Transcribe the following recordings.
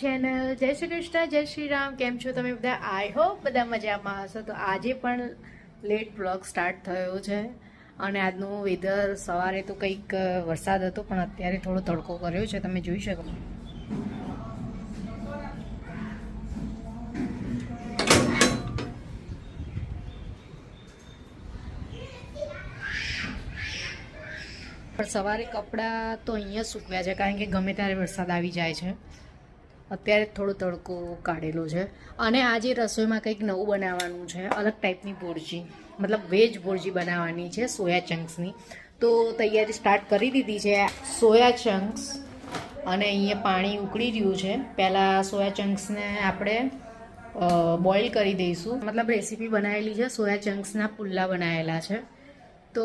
Channel જય શ્રી કૃષ્ણ, જય શ્રી રામ. કેમ છો તમે બધા? આઈ હોપ બધા મજામાં હશો. તો આજે પણ લેટ બ્લોગ સ્ટાર્ટ થયો છે. અને આજનું વેધર સવારે તો કંઈક વરસાદ હતો, પણ અત્યારે થોડો તડકો કર્યો છે. તમે જોઈ શકો. પણ સવારે કપડાં તો અહીંયા સૂકવ્યા છે, કારણ કે ગમે ત્યારે વરસાદ આવી જાય છે. અત્યારે થોડો તડકો કાઢેલો છે. અને આજે રસોઈમાં કંઈક નવું બનાવવાનું છે. અલગ ટાઈપની ભુરજી, મતલબ વેજ ભુરજી બનાવવાની છે સોયા ચંક્સની. તો તૈયારી સ્ટાર્ટ કરી દીધી છે સોયા ચંક્સ. અને અહીંયા પાણી ઉકળી રહ્યું છે. પહેલાં સોયા ચંક્સને આપણે બોઇલ કરી દઈશું. મતલબ રેસીપી બનાવેલી છે સોયા ચંક્સના પુલ્લા બનાવેલા છે. તો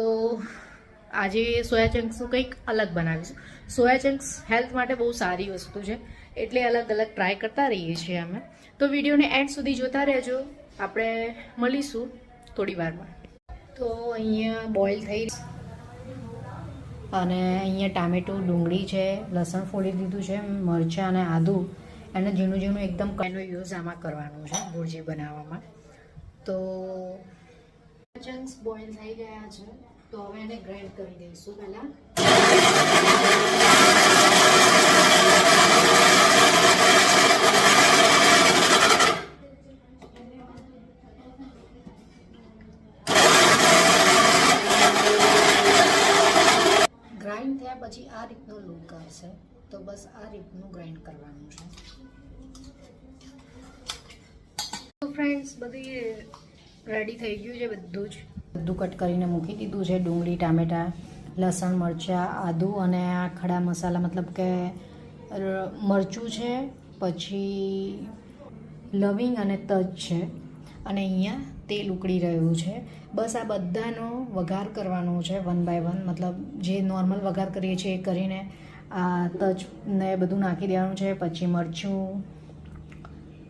આજે સોયા ચંક્સનું કંઈક અલગ બનાવીશું. સોયા ચંક્સ હેલ્થ માટે બહુ સારી વસ્તુ છે. એટલે અલગ અલગ ટ્રાય કરતા રહીએ છીએ અમે. તો વિડીયોને એન્ડ સુધી જોતા રહેજો. આપણે મળીશું થોડી વારમાં. તો અહીંયા બોઇલ થઈ અને અહીંયા ટામેટું, ડુંગળી છે, લસણ ફોડી દીધું છે, મરચાં અને આદું. એને ઝીણું ઝીણું એકદમ એનો યુઝ આમાં કરવાનું છે, ભુરજી બનાવવામાં. તો ચંક્સ બોઇલ થઈ ગયા છે. તો હવે એને ગ્રાઇન્ડ કરી દઈશું પહેલાં ગ્રાઇન્ડ થયા પછી આ રીતનો લુક આવશે. તો બસ આ રીતનું ગ્રાઇન્ડ કરવાનું છે. તો ફ્રેન્ડ્સ બધી રેડી થઈ ગયું છે બધું જ. બધું કટ કરીને મૂકી દીધું છે. ડુંગળી ટામેટાં લસણ મરચાં આદું અને આ ખડા મસાલા મતલબ કે મરચું છે પછી લવિંગ અને તજ છે. અને અહીંયા તેલ ઉકળી રહ્યું છે. બસ આ બધાનો વઘાર કરવાનો છે વન બાય વન મતલબ જે નોર્મલ વઘાર કરીએ છીએ એ કરીને આ તજ ને બધું નાખી દેવાનું છે. પછી મરચું,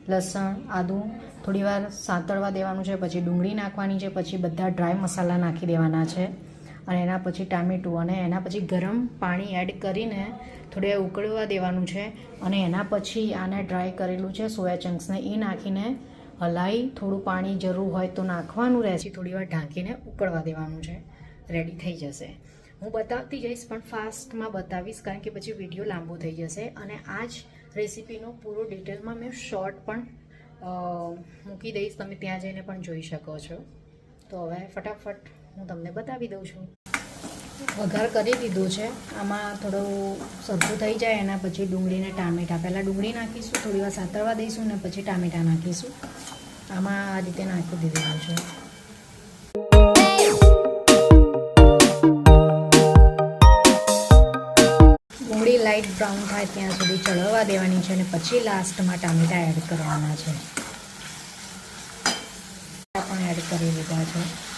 લસણ, આદું થોડી વાર સાંતળવા દેવાનું છે. પછી ડુંગળી નાખવાની છે. પછી બધા ડ્રાય મસાલા નાખી દેવાના છે. અને એના પછી ટામેટું અને એના પછી ગરમ પાણી એડ કરીને થોડી ઉકળવા દેવાનું છે. અને એના પછી આને ડ્રાય કરેલું છે, સોયા ચંક્સને એ નાખીને હલાઈ થોડું પાણી જરૂર હોય તો નાખવાનું રહેશે. થોડી વાર ઢાંકીને ઉકળવા દેવાનું છે. રેડી થઈ જશે. હું બતાવતી જઈશ, પણ ફાસ્ટમાં બતાવીશ, કારણ કે પછી વીડિયો લાંબો થઈ જશે. અને આ જ રેસીપીનો પૂરો ડિટેલમાં મેં શોર્ટ પણ મૂકી દઈશ. તમે ત્યાં જઈને પણ જોઈ શકો છો. તો હવે ફટાફટ હું તમને બતાવી દઉં છું. વઘાર કરી દીધો છે. આમાં થોડું સરખું થઈ જાય એના પછી ડુંગળીને ટામેટાં. પહેલાં ડુંગળી નાખીશું, થોડી વાર સાતરવા દઈશું ને પછી ટામેટાં નાખીશું. આમાં આ રીતે નાખી દીધેલું છે. ડુંગળી લાઇટ બ્રાઉન થાય ત્યાં સુધી ચડવા દેવાની છે અને પછી લાસ્ટમાં ટામેટા એડ કરવાના છે. પણ એડ કરી દીધા છે.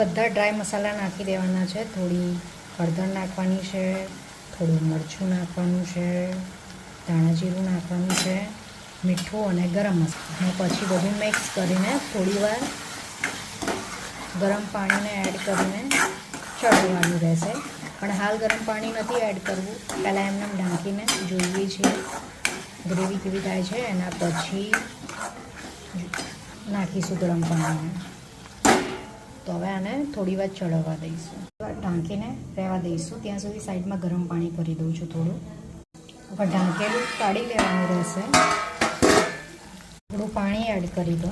બધા ડ્રાય મસાલા નાખી દેવાના છે. થોડી હળદર નાખવાની છે, થોડું મરચું નાખવાનું છે ધાણા જીરું નાખવાનું છે, મીઠું અને ગરમ મસાલો. પછી બધું મિક્સ કરીને થોડીવાર ગરમ પાણીને એડ કરીને ચડવાનું રહેશે. પણ હાલ ગરમ પાણી નથી એડ કરવું. પહેલાં એમને ઢાંકીને જોઈએ છીએ. ગ્રેવી કેવી થાય છે. એના પછી નાખીશું ગરમ પાણીને. તો હવે આને થોડી વાર ચડવા દઈશું. ઢાંકીને રહેવા દઈશું. ત્યાં સુધી સાઈડમાં ગરમ પાણી કરી દઉં છું થોડું. હવે ઢાંકેલું કાઢી લેવાનું રહેશે. થોડું પાણી એડ કરી દો.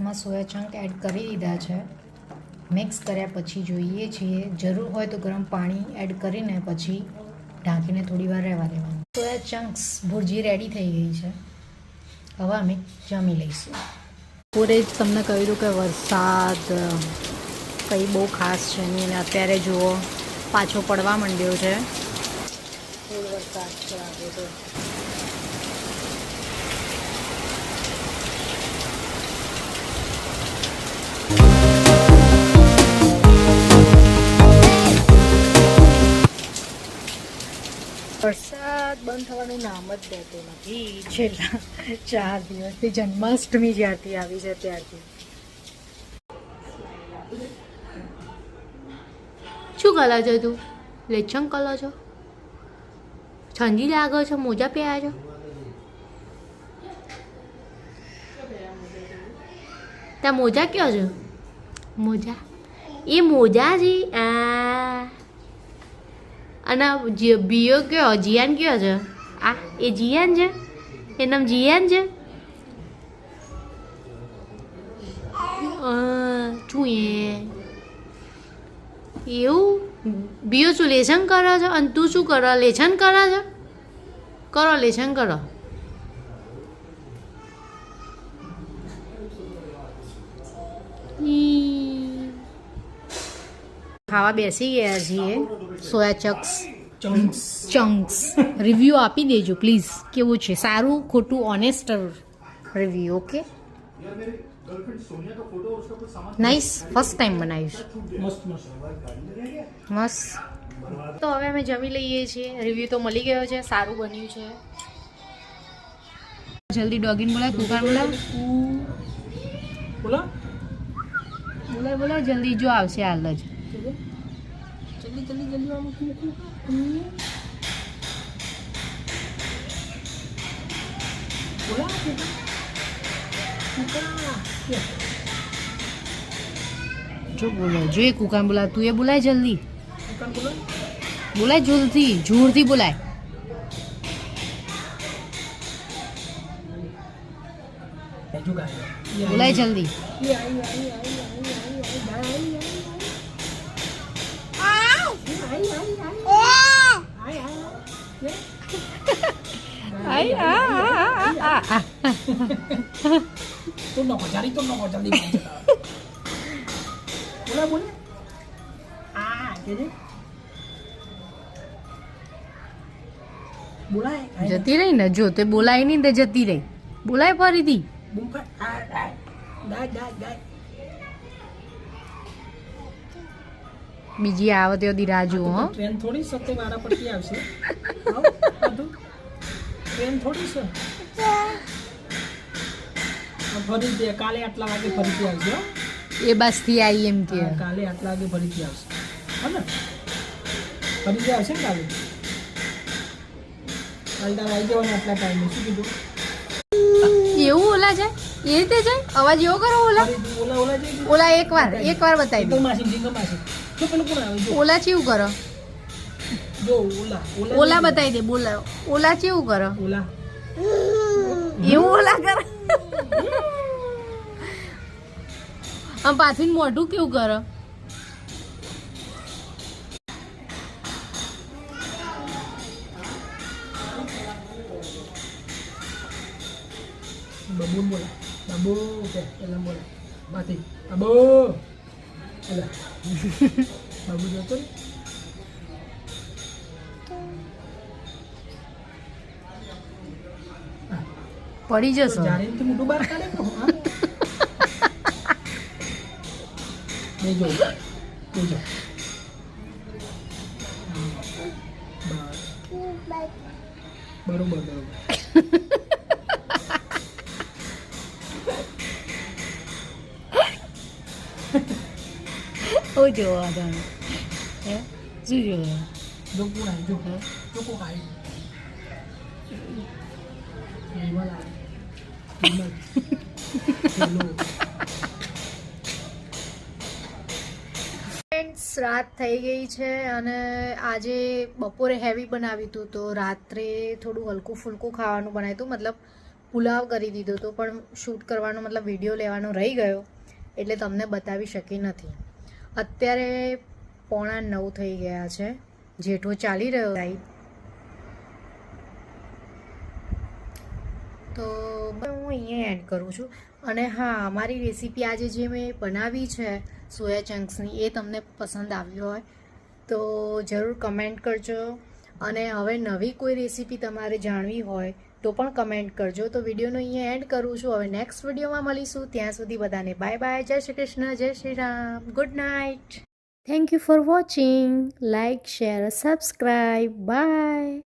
એમાં સોયા ચંક એડ કરી દીધા છે. મિક્સ કર્યા પછી જોઈએ છીએ. જરૂર હોય તો ગરમ પાણી એડ કરીને પછી ઢાંકીને થોડી વાર રહેવા દેવાનું. સોયા ચંક્સ ભુરજી રેડી થઈ ગઈ છે. હવે અમે જમી લઈશું. પૂરે જ તમને કહ્યું કે વરસાદ કંઈ બહુ ખાસ છે નહીં. અને અત્યારે જુઓ, પાછો પડવા માંડ્યો છે વરસાદ છે. વરસાદ બંધ થવાનું નામ જ દેતો નથી. છેલ્લા ચાર દિવસથી જન્માષ્ટમી જ્યારથી આવી છે ત્યારથી. શું કલા છો તું? લેચંગ કલા છો? ઠંડી લાગો છો, મોજા પહેર્યા છો? ત્યાં મોજા કયો છે? મોજા. એ મોજા છે, આ અને બીઓ કયો, જીયાન કયો છે? આ એ જીયાન છે? એ નામ જીયાન છે? શું એ? એવું? બીઓ શું લેસન કરો છો? અને તું શું કરો? લેસન કરો છો? કરો લેસન કરો. ખાવા બેસી ગયા છીએ સોયા ચક્સ. ચંક્સ. રિવ્યૂ આપી દેજો પ્લીઝ કેવું છે? સારું ખોટું honest review okay nice first time બનાવીશ. મસ્ત તો હવે અમે જમી લઈએ છીએ. રિવ્યૂ તો મળી ગયો છે. સારું બન્યું છે. જલ્દી ડોગીન બોલાય કુકાર બોલાય. બોલો. બોલાય બોલાય. જલ્દી જો આવશે હાલ જ. जल्दी जल्दी जल्दी हम उसमें से बोला जो बोला जो ये कुकान बोला तू ये बुलाए जल्दी। बुलाए जल्दी ज़ोर दी बुलाए बुलाए जल्दी। ये आई आई आई। આઈ આ આ આ આ તો નો જારી તો નો જલ્દી બોલે બોલે આ કે જતી રહી ને જો તે બોલાય નહીં તે જતી રહી બોલાય ફરીથી બીજી આવે તે રાહ જુઓ ટ્રેન થોડી સત્ય મારા પરથી આવશે ટ્રેન થોડી છે? ફરી ફરીથી કાલે આટલા વાગે ફરીથી આવશે એ બસથી આવી એમ કે. કાલે આટલા વાગે ફરીથી આવશે. હા ને? ફરીથી આવશે ને કાલે? કાલે તારે આવી જવાનું આટલા ટાઈમે શું કીધું? એવું ઓલા છે એ રીતે જાય? અવાજ એવો કરો ઓલા. ઓલા ઓલા જઈ ઓલા એક વાર એક વાર બતાવી દો. માસી જીંગો માસી. ઓલા ચેવું કરો? જો ઓલા ઓલા બતાવી દે બોલા. ઓલા કેવું કરો? ઓલા. એવું ઓલા કરો? આમ પાછું મોઢું કેવું કરો? બાબુ બોલા બાબુ બોલા. બાથી બાબુ. પેલા. બાબુ પડી જશો બરોબર બરોબર ôi chùa rồi hả chứ chùa dùng cô này dùng hả dùng cô này રાત થઈ ગઈ છે અને આજે બપોરે હેવી બનાવ્યું હતું તો રાત્રે થોડું હલકું ફૂલકું ખાવાનું બનાવ્યું હતું. મતલબ પુલાવ કરી દીધો હતો, પણ શૂટ કરવાનો મતલબ વીડિયો લેવાનો રહી ગયો, એટલે તમને બતાવી શકી નથી. અત્યારે પોણા નવ થઈ ગયા છે. જેઠો ચાલી રહ્યો રાઈટ તો હું અહીંયા એડ કરું છું. અને હા, મારી રેસીપી આજે જે મેં બનાવી છે સોયા ચંક્સની, એ તમને પસંદ આવ્યો હોય તો જરૂર કમેન્ટ કરજો. અને હવે નવી કોઈ રેસીપી તમારે જાણવી હોય તો પણ કમેન્ટ કરજો. તો વિડીયોનો અહીંયા એન્ડ કરું છું. હવે નેક્સ્ટ વિડીયોમાં મળીશું. ત્યાં સુધી બધાને બાય બાય. જય શ્રી કૃષ્ણ. જય Shri Ram. Good night. Thank you for watching like share subscribe bye